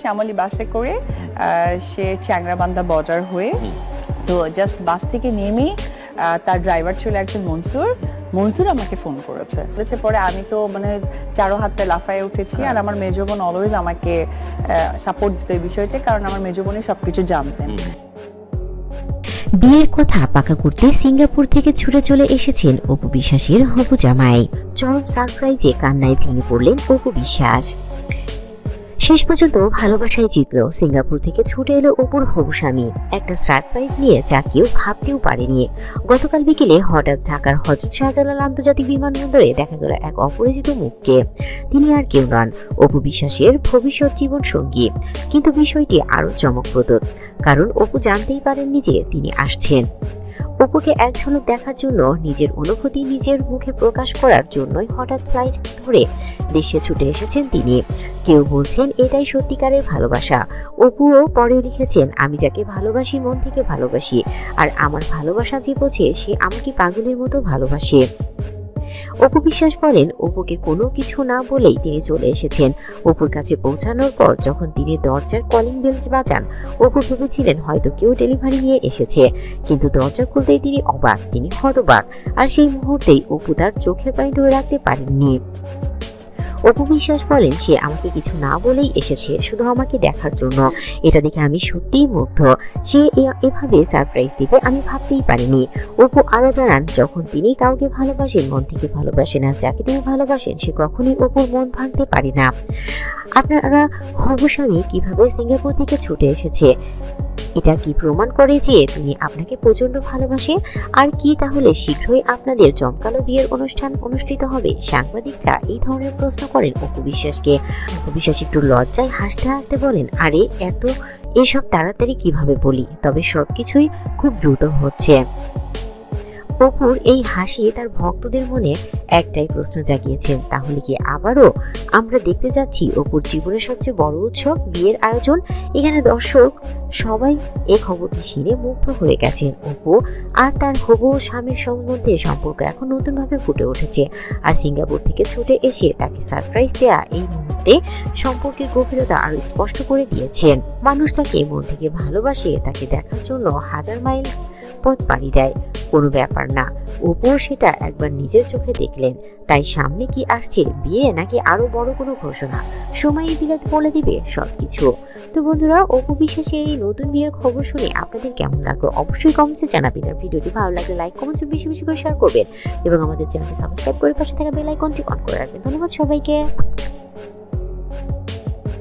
শ্যামলী বাসে করে সে চ্যাংরাবান্ধা বর্ডার হয়ে তো জাস্ট বাস থেকে নেমে তার ড্রাইভার ছিল একজন মনসুর। মনসুর আমাকে ফোন করেছে। বলেছে পরে আমি তো মানে চারো হাতে লাফায় উঠেছি আর আমার মেজো বোন অলওয়েজ আমাকে সাপোর্ট দিত এই বিষয়টা কারণ আমার মেজো বোনই সবকিছু জানতেন। বিয়ের কথা পাকা করতে সিঙ্গাপুর থেকে ছুটে চলে এসেছেন অপু বিশ্বাসের হবু জামাই। চরম সারপ্রাইজে কান্নায় ভেঙে পড়লেন অপু বিশ্বাস। শেষ পর্যন্ত ভালোবাসায় জিতল। সিঙ্গাপুর থেকে ছুটে এলো অপুর হবু স্বামী। একটা সারপ্রাইজ নিয়ে যা কেউ ভাবতেও পারেনি। গতকাল বিকেলে হঠাৎ ঢাকার হজরত শাহজালাল আন্তর্জাতিক বিমানবন্দরে দেখা গেল এক অপরিচিত মুখকে। তিনি আর কেউ নন। অপু বিশ্বাসের ভবিষ্যৎ জীবন সঙ্গী। কিন্তু বিষয়টি আরও চমকপ্রদ। কারণ অপু জানতেই পারেননি যে তিনি আসছেন। অপুকে এক ঝলক দেখার জন্য, নিজের অনুভূতি নিজের মুখে প্রকাশ করার জন্যই হঠাৎ ফ্লাইট ধরে দেশে ছুটে এসেছেন তিনি। কেউ বলছেন, এটাই সত্যিকারের ভালোবাসা। অপুও পরে লিখেছেন, আমি যাকে ভালোবাসি, মন থেকে ভালোবাসি। আর আমার ভালোবাসা যে বোঝে, সে আমাকে পাগলের মতো ভালোবাসে। অপু বিশ্বাস বলেন, অপুকে কোনো কিছু না বলেই তিনি চলে এসেছেন। অপুর কাছে পৌঁছানোর পর যখন তিনি দরজার কলিং বেল বাজান, অপু ভেবেছিলেন হয়তো কেউ ডেলিভারি নিয়ে এসেছে। কিন্তু দরজা খুলতেই তিনি অবাক, তিনি হতবাক। আর সেই মুহূর্তেই অপু তার চোখের পানি ধরে রাখতে পারেননি। অপু বিশ্বাস বলেন সে আমাকে কিছু না বলেই এসেছে, শুধু আমাকে দেখার জন্য। এটা দেখে আমি সত্যিই মুগ্ধ। সে এভাবে সারপ্রাইজ দিবে আমি ভাবতেই পারিনি। অপু আরও জানান, যখন তিনি কাউকে ভালোবাসেন, মন থেকে ভালোবাসেন আর যাকে তিনি ভালোবাসেন, সে কখনই অপুর মন ভাঙতে পারে না। আপনারা হবু স্বামী কীভাবে সিঙ্গাপুর থেকে ছুটে এসেছে? এটা কি প্রমাণ করে যে তিনি আপনাকে প্রচণ্ড ভালোবাসে? আর কি তাহলে শীঘ্রই আপনাদের জমকালো বিয়ের অনুষ্ঠান অনুষ্ঠিত হবে? সাংবাদিকরা এই ধরনের প্রশ্ন করেন অপু বিশ্বাসকে। অপু বিশ্বাস একটু লজ্জায় হাসতে হাসতে বলেন, আরে, এত এসব তাড়াতাড়ি কীভাবে বলি? তবে সবকিছুই খুব দ্রুত হচ্ছে। অপুর এই হাসি তার ভক্তদের মনে একটাই প্রশ্ন জাগিয়েছেন, তাহলে কি আবারও আমরা দেখতে যাচ্ছি অপুর জীবনের সবচেয়ে বড় উৎসব, বিয়ের আয়োজন? এখানে দর্শক সবাই এ খবরটি শুনে মুগ্ধ হয়ে গেছেন। অপু আর তার হবু স্বামীর সম্বন্ধে সম্পর্ক এখন নতুনভাবে ফুটে উঠেছে আর সিঙ্গাপুর থেকে ছুটে এসে তাকে সারপ্রাইজ দেয়া এই মুহূর্তে সম্পর্কের গভীরতা আরও স্পষ্ট করে দিয়েছেন। মানুষ যাকে মন থেকে ভালোবাসে, তাকে দেখার জন্য হাজার মাইল পথ পাড়ি দেয়। কোনো ব্যাপার না। অপুও সেটা একবার নিজের চোখে দেখলেন, তাই সামনে কি আসছে বিয়ে নাকি আরও বড় কোনো ঘোষণা? সময়ই বিরাট বলে দিবে সবকিছু। তো বন্ধুরা, অপু বিশ্বাসের এই নতুন বিয়ের খবর শুনে আপনাদের কেমন লাগল অবশ্যই কমেন্টসে জানাবেন আর ভিডিওটি ভালো লাগলে লাইক কমেন্টস বেশি বেশি করে শেয়ার করবেন। এবং আমাদের চ্যানেলটি সাবস্ক্রাইব করে পাশে থাকা বেল আইকনটি অন করে রাখবেন। ধন্যবাদ সবাইকে।